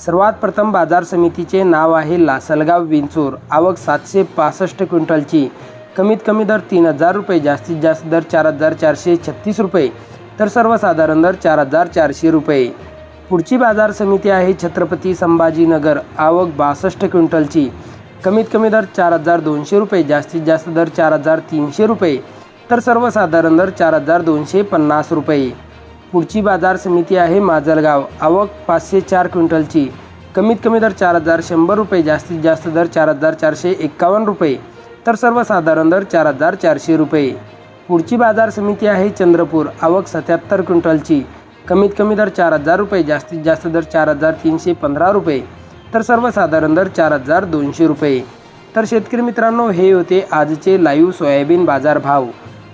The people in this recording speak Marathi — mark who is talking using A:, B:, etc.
A: सर्वात प्रथम बाजार समितीचे नाव आहे लासलगाव विंचूर. आवक सातशे पासष्ट क्विंटलची. कमीत कमी दर तीन हजार रुपये जास्तीत जास्त दर चार हजार चारशे छत्तीस रुपये तर सर्वसाधारण दर चार हजार चारशे रुपये. पुढची बाजार समिती आहे छत्रपती संभाजीनगर. आवक बासष्ट क्विंटलची. कमीत कमी दर चार हजार दोनशे रुपये जास्तीत जास्त दर चार हजार तीनशे रुपये तर सर्वसाधारण दर चार हजार दोनशे पन्नास रुपये. पुढची बाजार समिती आहे माजलगाव. आवक पाचशे चार क्विंटलची. कमीत कमी दर चार हजार शंभर रुपये जास्तीत जास्त दर चार हजार चारशे एक्कावन्न रुपये तर सर्वसाधारण दर चार हजार चारशे रुपये. पुढची बाजार समिती आहे चंद्रपूर. आवक सत्याहत्तर क्विंटलची. कमीत कमी दर चार हजार रुपये जास्तीत जास्त दर चार हजार तीनशे पंधरा रुपये तर सर्वसाधारण दर चार हजार दोनशे रुपये. तर शेतकरी मित्रांनो हे होते आजचे लाईव्ह सोयाबीन बाजार भाव